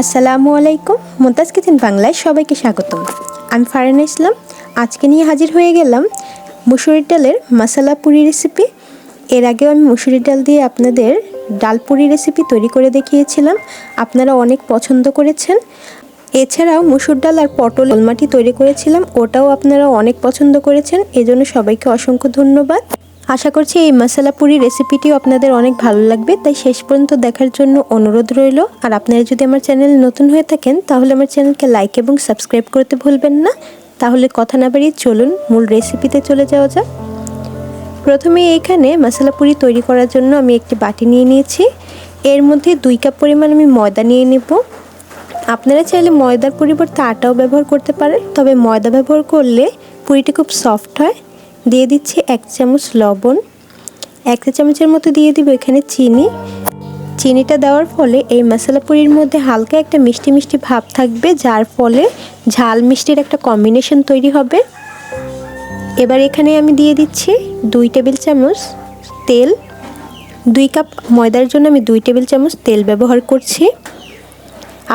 আসসালামু আলাইকুম। মুমতাজ কিচেন বাংলায় সবাইকে স্বাগতম। আমি ফারানা ইসলাম। আজকে নিয়ে হাজির হয়ে গেলাম মুসুরির ডালের মশলা পুরি রেসিপি এর আগেও আমি মুসুরির ডাল দিয়ে আপনাদের ডাল পুরি রেসিপি তৈরি করে দেখিয়েছিলাম। আপনারা অনেক পছন্দ করেছেন। এছাড়াও মুসুর ডাল আর পটল মাটি তৈরি করেছিলাম। ওটাও আপনারা অনেক পছন্দ করেছেন। এজন্য সবাইকে অসংখ্য ধন্যবাদ। আশা করছি এই মশলা পুরি রেসিপিটিও আপনাদের অনেক ভালো লাগবে, তাই শেষ পর্যন্ত দেখার জন্য অনুরোধ রইল। আর আপনারা যদি আমার চ্যানেল নতুন হয়ে থাকেন, তাহলে আমার চ্যানেলকে লাইক এবং সাবস্ক্রাইব করতে ভুলবেন না। তাহলে কথা না বাড়িয়ে চলুন, মূল রেসিপিতে চলে যাওয়া যাক। প্রথমে এখানে মশলা পুরি তৈরি করার জন্য আমি একটি বাটি নিয়ে নিয়েছি। এর মধ্যে দুই কাপ পরিমাণ আমি ময়দা নিয়ে নেব। আপনারা চাইলে ময়দার পরিবর্তে আটাও ব্যবহার করতে পারেন, তবে ময়দা ব্যবহার করলে পুরিটি খুব সফট হয়। দিয়ে দিচ্ছি এক চামচ লবণ। এক চামচের মতো দিয়ে দিব এখানে চিনি। চিনিটা দেওয়ার ফলে এই মশলা পুরির মধ্যে হালকা একটা মিষ্টি মিষ্টি ভাব থাকবে, যার ফলে ঝাল মিষ্টির একটা কম্বিনেশন তৈরি হবে। এবার এখানে আমি দিয়ে দিচ্ছি দুই টেবিল চামচ তেল। দুই কাপ ময়দার জন্য আমি দুই টেবিল চামচ তেল ব্যবহার করছি।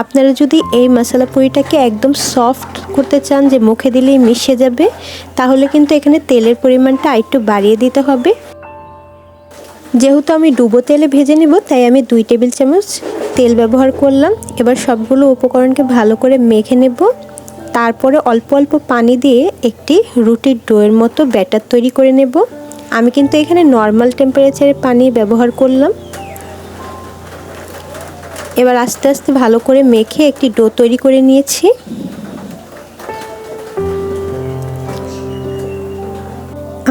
আপনারা যদি এই মশলা পুরিটাকে একদম সফট করতে চান যে মুখে দিলেই মিশে যাবে, তাহলে কিন্তু এখানে তেলের পরিমাণটা একটু বাড়িয়ে দিতে হবে। যেহেতু আমি ডুবো তেলে ভেজে নেব, তাই আমি দুই টেবিল চামচ তেল ব্যবহার করলাম। এবার সবগুলো উপকরণকে ভালো করে মেখে নেব। তারপরে অল্প অল্প পানি দিয়ে একটি রুটির ডোয়ের মতো ব্যাটার তৈরি করে নেব। আমি কিন্তু এখানে নর্মাল টেম্পারেচারে পানি ব্যবহার করলাম। এবার আস্তে আস্তে ভালো করে মেখে একটি ডো তৈরি করে নিয়েছি।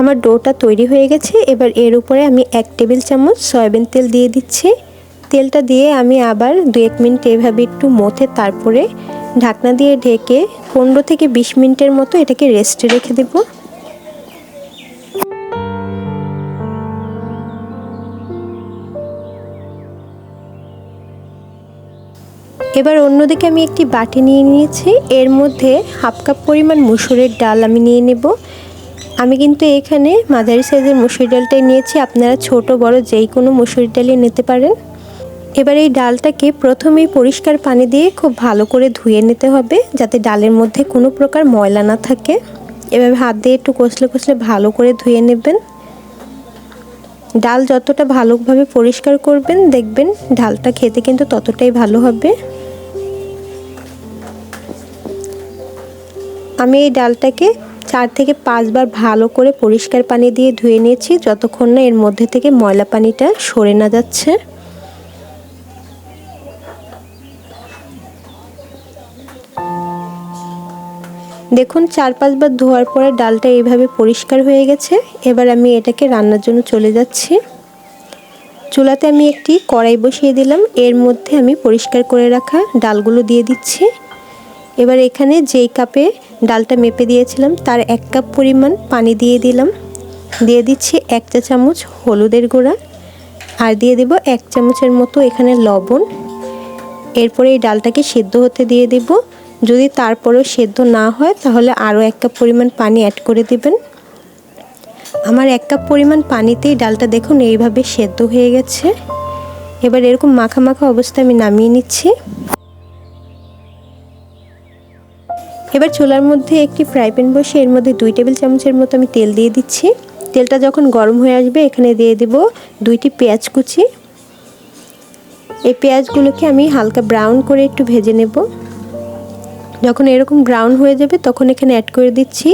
আমার ডোটা তৈরি হয়ে গেছে, এবার এর উপরে আমি এক টেবিল চামচ সয়াবিন তেল দিয়ে দিচ্ছি। তেলটা দিয়ে আমি আবার দু এক মিনিট এভাবে একটু মথে তারপরে ঢাকনা দিয়ে ঢেকে পনেরো থেকে বিশ মিনিটের মতো এটাকে রেস্টে রেখে দেবো। এবার অন্যদিকে আমি একটি বাটি নিয়ে নিয়েছি। এর মধ্যে হাফ কাপ পরিমাণ মুসুরের ডাল আমি নিয়ে নেব। আমি কিন্তু এখানে মাঝারি সাইজের মুসুর ডালটাই নিয়েছি। আপনারা ছোট, বড় যেই কোনো মুসুর ডালই নিতে পারেন। এবার এই ডালটাকে প্রথমেই পরিষ্কার পানি দিয়ে খুব ভালো করে ধুয়ে নিতে হবে, যাতে ডালের মধ্যে কোনো প্রকার ময়লা না থাকে। এভাবে হাত দিয়ে একটু কষলে কষলে ভালো করে ধুয়ে নেবেন। ডাল যতটা ভালোভাবে পরিষ্কার করবেন, দেখবেন ডালটা খেতে কিন্তু ততটাই ভালো হবে। আমি এই ডালটাকে চার থেকে পাঁচবার ভালো করে পরিষ্কার পানি দিয়ে ধুয়ে নিয়েছি। যতক্ষণ না এর মধ্যে থেকে ময়লা পানিটা সরে না যাচ্ছে। দেখুন, চার পাঁচবার ধোয়ার পরে ডালটা এইভাবে পরিষ্কার হয়ে গেছে। এবার আমি এটাকে রান্নার জন্য চলে যাচ্ছি। চুলাতে আমি একটি কড়াই বসিয়ে দিলাম। এর মধ্যে আমি পরিষ্কার করে রাখা ডালগুলো দিয়ে দিচ্ছি। এবার এখানে যেই কাপে ডালটা মেপে দিয়েছিলাম, তার এক কাপ পরিমাণ পানি দিয়ে দিলাম। দিয়ে দিচ্ছি এক চা চামচ হলুদের গুঁড়া আর দিয়ে দেব এক চামচের মতো এখানে লবণ। এরপরে এই ডালটাকে সেদ্ধ হতে দিয়ে দেব। যদি তারপরেও সেদ্ধ না হয়, তাহলে আরও এক কাপ পরিমাণ পানি অ্যাড করে দেবেন। আমার এক কাপ পরিমাণ পানিতেই ডালটা দেখুন এইভাবে সেদ্ধ হয়ে গেছে। এবার এরকম মাখা মাখা অবস্থায় আমি নামিয়ে নিচ্ছি। এবার চুলার মধ্যে একটি ফ্রাই প্যান বসে এর মধ্যে দুই টেবিল চামচের মতো আমি তেল দিয়ে দিচ্ছি। তেলটা যখন গরম হয়ে আসবে, এখানে দিয়ে দেব দুইটি পেঁয়াজ কুচি। এই পেঁয়াজগুলোকে আমি হালকা ব্রাউন করে একটু ভেজে নেব। যখন এরকম ব্রাউন হয়ে যাবে, তখন এখানে অ্যাড করে দিচ্ছি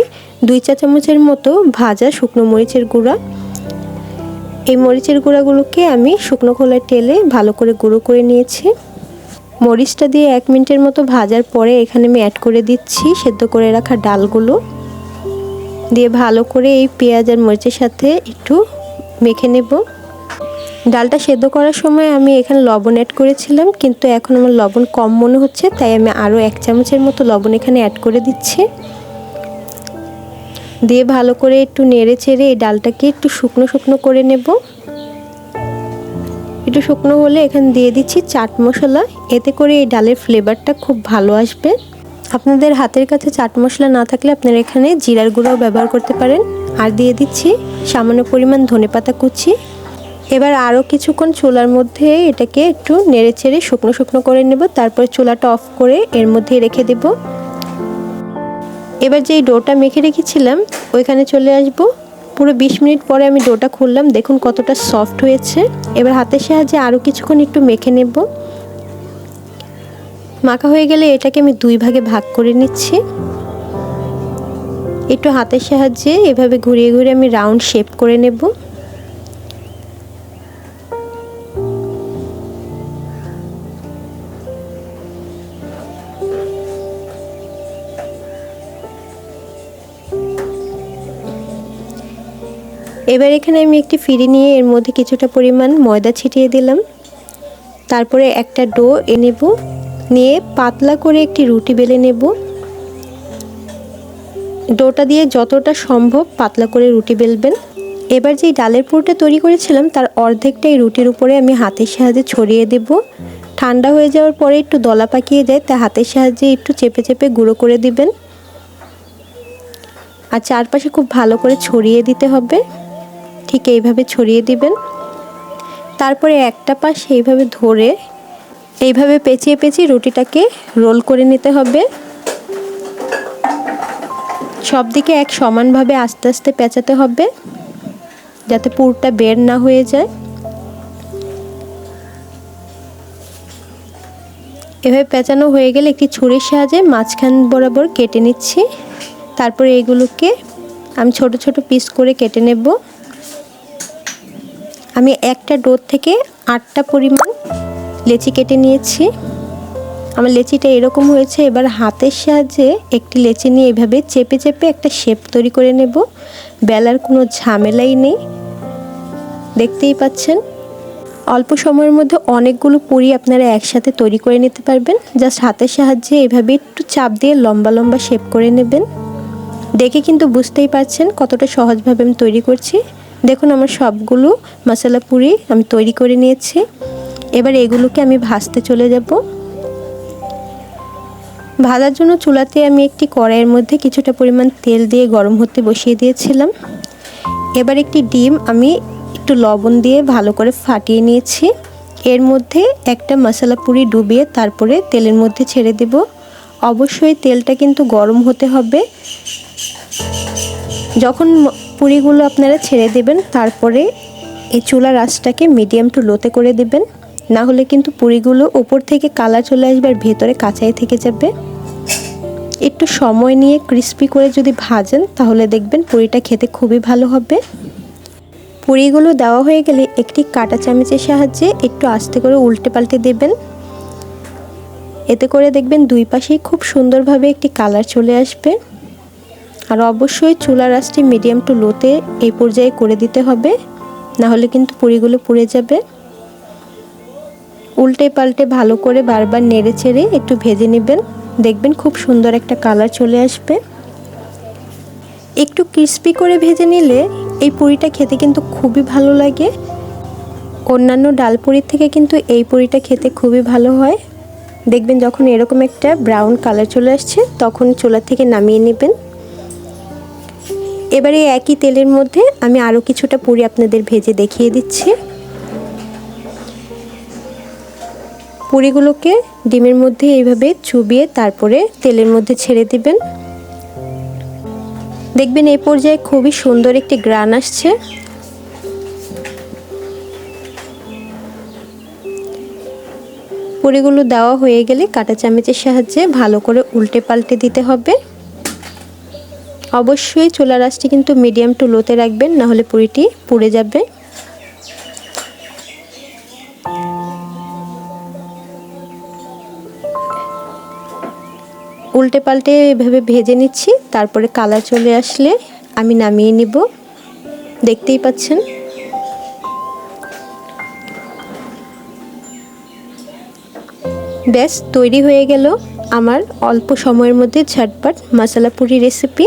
দুই চা চামচের মতো ভাজা শুকনো মরিচের গুঁড়া। এই মরিচের গুঁড়াগুলোকে আমি শুকনো খোলায় টেলে ভালো করে গুঁড়ো করে নিয়েছি। মরিচটা দিয়ে এক মিনিটের মতো ভাজার পরে এখানে আমি অ্যাড করে দিচ্ছি, সেদ্ধ করে রাখা ডালগুলো। দিয়ে ভালো করে এই পেঁয়াজ আর মরিচের সাথে একটু মেখে নেব। ডালটা সেদ্ধ করার সময় আমি এখানে লবণ অ্যাড করেছিলাম, কিন্তু এখন আমার লবণ কম মনে হচ্ছে, তাই আমি আরও এক চামচের মতো লবণ এখানে অ্যাড করে দিচ্ছি। দিয়ে ভালো করে একটু নেড়ে চেড়ে এই ডালটাকে একটু শুকনো শুকনো করে নেব। একটু শুকনো হলে এখানে দিয়ে দিচ্ছি চাট মশলা। এতে করে এই ডালের ফ্লেভারটা খুব ভালো আসবে। আপনাদের হাতের কাছে চাট মশলা না থাকলে আপনারা এখানে জিরার গুঁড়াও ব্যবহার করতে পারেন। আর দিয়ে দিচ্ছি সামান্য পরিমাণ ধনেপাতা কুচি। এবার আরও কিছুক্ষণ চুলার মধ্যে এটাকে একটু নেড়ে ছেড়ে শুকনো শুকনো করে নেব। তারপরে চুলাটা অফ করে এর মধ্যে রেখে দেব। এবার যেই ডোটা মেখে রেখেছিলাম, ওইখানে চলে আসব। পুরো বিশ মিনিট পরে আমি ডোটা খুললাম। দেখুন কতটা সফট হয়েছে। এবার হাতের সাহায্যে আরও কিছুক্ষণ একটু মেখে নেব। মাখা হয়ে গেলে এটাকে আমি দুই ভাগে ভাগ করে নিচ্ছি। একটু হাতের সাহায্যে এভাবে ঘুরিয়ে ঘুরিয়ে আমি রাউন্ড শেপ করে নেব। এবার এখানে আমি একটি ফিরি নিয়ে এর মধ্যে কিছুটা পরিমাণ ময়দা ছিটিয়ে দিলাম। তারপরে একটা ডো এ নেব। নিয়ে পাতলা করে একটি রুটি বেলে নেব। ডোটা দিয়ে যতটা সম্ভব পাতলা করে রুটি বেলবেন। এবার যেই ডালের পুরোটা তৈরি করেছিলাম, তার অর্ধেকটা এই রুটির উপরে আমি হাতের সাহায্যে ছড়িয়ে দেব। ঠান্ডা হয়ে যাওয়ার পরে একটু দলা পাকিয়ে যায় তা হাতের সাহায্যে একটু চেপে চেপে গুঁড়ো করে দিবেন। আর চারপাশে খুব ভালো করে ছড়িয়ে দিতে হবে। ঠিক এইভাবে ছড়িয়ে দিবেন। তারপরে একটা পাশ এইভাবে ধরে এইভাবে পেঁচিয়ে পেঁচিয়ে রুটিটাকে রোল করে নিতে হবে। সব দিকে এক সমানভাবে আস্তে আস্তে পেঁচাতে হবে, যাতে পুরটা বের না হয়ে যায়। এভাবে পেঁচানো হয়ে গেলে একটি ছুরির সাহায্যে মাঝখান বরাবর কেটে নিচ্ছি। তারপরে এগুলোকে আমি ছোট ছোট পিস করে কেটে নেব। আমি একটা ডোর থেকে আটটা পরিমাণ লেচি কেটে নিয়েছি। আমার লেচিটা এরকম হয়েছে, এবার হাতের সাহায্যে একটি লেচি নিয়ে এভাবে চেপে চেপে একটা শেপ তৈরি করে নেব। বেলার কোনো ঝামেলাই নেই। দেখতেই পাচ্ছেন, অল্প সময়ের মধ্যে অনেকগুলো পুরি আপনারা একসাথে তৈরি করে নিতে পারবেন। জাস্ট হাতের সাহায্যে এভাবে একটু চাপ দিয়ে লম্বা লম্বা শেপ করে নেবেন। দেখে কিন্তু বুঝতেই পারছেন কতটা সহজভাবে আমি তৈরি করছি। দেখুন আমার সবগুলো মশলা পুরি আমি তৈরি করে নিয়েছি। এবার এগুলোকে আমি ভাজতে চলে যাব। ভাজার জন্য চুলাতে আমি একটি কড়াইয়ের মধ্যে কিছুটা পরিমাণ তেল দিয়ে গরম হতে বসিয়ে দিয়েছিলাম। এবার একটি ডিম আমি একটু লবণ দিয়ে ভালো করে ফাটিয়ে নিয়েছি। এর মধ্যে একটা মশলা পুরি ডুবিয়ে তারপরে তেলের মধ্যে ছেড়ে দেব। অবশ্যই তেলটা কিন্তু গরম হতে হবে। যখন পুরিগুলো আপনারা ছেড়ে দেবেন, তারপরে এই চুলার আঁচটাকে মিডিয়াম টু লোতে করে দেবেন। না হলে কিন্তু পুরিগুলো ওপর থেকে কালার চলে আসবে আর ভেতরে কাঁচাই থেকে যাবে। একটু সময় নিয়ে ক্রিস্পি করে যদি ভাজেন, তাহলে দেখবেন পুরিটা খেতে খুবই ভালো হবে। পুরিগুলো দেওয়া হয়ে গেলে একটি কাটা চামচের সাহায্যে একটু আস্তে করে উল্টে পাল্টে দেবেন। এতে করে দেখবেন দুই পাশেই খুব সুন্দরভাবে একটি কালার চলে আসবে। আর অবশ্যই চুলার আঁচটি মিডিয়াম টু লোতে এই পর্যায়ে করে দিতে হবে না হলে কিন্তু পুরিগুলো পুড়ে যাবে। উল্টে পাল্টে ভালো করে বারবার নেড়ে ছেড়ে একটু ভেজে নেবেন। দেখবেন খুব সুন্দর একটা কালার চলে আসবে। একটু ক্রিস্পি করে ভেজে নিলে এই পুরিটা খেতে কিন্তু খুবই ভালো লাগে। অন্যান্য ডাল পুরির থেকে কিন্তু এই পুরিটা খেতে খুবই ভালো হয়। দেখবেন যখন এরকম একটা ব্রাউন কালার চলে আসছে, তখন চুলা থেকে নামিয়ে নেবেন। এবারে একই তেলের মধ্যে আমি আরও কিছুটা পুরি আপনাদের ভেজে দেখিয়ে দিচ্ছি। পুরিগুলোকে ডিমের মধ্যে এইভাবে চুবিয়ে তারপরে তেলের মধ্যে ছেড়ে দিবেন। দেখবেন এই পর্যায়ে খুবই সুন্দর একটি গ্রান আসছে। পুরিগুলো দেওয়া হয়ে গেলে কাটা চামচের সাহায্যে ভালো করে উল্টে পাল্টে দিতে হবে। অবশ্যই চুলা রাসটি কিন্তু মিডিয়াম টু লোতে রাখবেন না হলে পুরিটি পুড়ে যাবে। উল্টে পাল্টে এভাবে ভেজে নিচ্ছি, তারপরে কালার চলে আসলে আমি নামিয়ে নিব। দেখতেই পাচ্ছেন। ব্যাস, তৈরি হয়ে গেল আমার অল্প সময়ের মধ্যে ঝটপট মশলা পুরি রেসিপি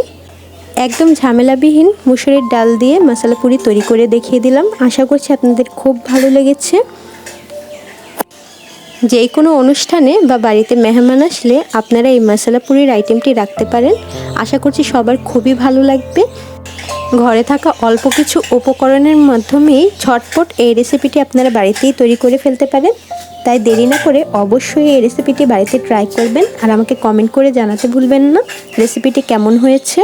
একদম ঝামেলাবিহীন মুসুরির ডাল দিয়ে মশলা পুরি তৈরি করে দেখিয়ে দিলাম। আশা করছি আপনাদের খুব ভালো লেগেছে। যে কোনো অনুষ্ঠানে বা বাড়িতে মেহমান আসলে আপনারা এই মশলা পুরির আইটেমটি রাখতে পারেন। আশা করছি সবার খুবই ভালো লাগবে। ঘরে থাকা অল্প কিছু উপকরণের মাধ্যমেই ঝটপট এই রেসিপিটি আপনারা বাড়িতেই তৈরি করে ফেলতে পারেন। তাই দেরি না করে অবশ্যই এই রেসিপিটি বাড়িতে ট্রাই করবেন। আর আমাকে কমেন্ট করে জানাতে ভুলবেন না। রেসিপিটি কেমন হয়েছে?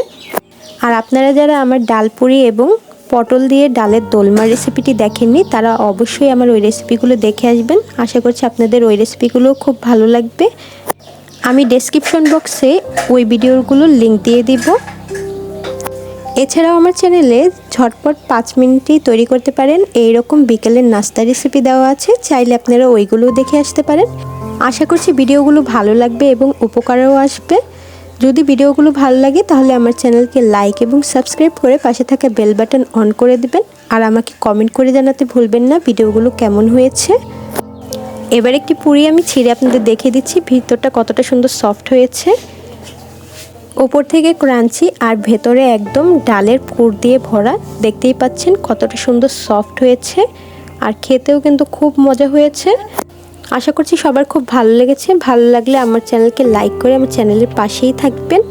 আর আপনারা যারা আমার ডালপুরি এবং পটল দিয়ে ডালের দোলমা রেসিপিটি দেখেননি, তারা অবশ্যই আমার ওই রেসিপিগুলো দেখে আসবেন। আশা করছি আপনাদের ওই রেসিপিগুলো খুব ভালো লাগবে। আমি ডেসক্রিপশন বক্সে ওই ভিডিওগুলোর লিঙ্ক দিয়ে দিব। এছাড়াও আমার চ্যানেলে ঝটপট পাঁচ মিনিটেই তৈরি করতে পারেন। এই রকম বিকেলের নাস্তা রেসিপি দেওয়া আছে। চাইলে আপনারা ওইগুলোও দেখে আসতে পারেন। আশা করছি ভিডিওগুলো ভালো লাগবে এবং উপকারেও আসবে। যদি ভিডিওগুলো ভালো লাগে, তাহলে আমার চ্যানেলকে লাইক এবং সাবস্ক্রাইব করে পাশে থাকা বেল বাটন অন করে দিবেন। আর আমাকে কমেন্ট করে জানাতে ভুলবেন না ভিডিওগুলো কেমন হয়েছে। এবার একটি পুরি আমি ছিঁড়ে আপনাদের দেখে দিচ্ছি, ভিতরটা কতটা সুন্দর সফট হয়েছে। ওপর থেকে ক্রাঞ্চি আর ভেতরে একদম ডালের পুর দিয়ে ভরা। দেখতেই পাচ্ছেন কতটা সুন্দর সফট হয়েছে। আর খেতেও কিন্তু খুব মজা হয়েছে। আশা করছি সবার খুব ভালো লেগেছে। ভালো লাগলে আমার চ্যানেলকে লাইক করে আমার চ্যানেলের পাশেই থাকবেন।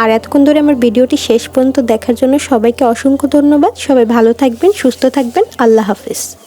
আর এতক্ষণ ধরে আমার ভিডিওটি শেষ পর্যন্ত দেখার জন্য সবাইকে অসংখ্য ধন্যবাদ। সবাই ভালো থাকবেন, সুস্থ থাকবেন। আল্লাহ হাফিজ।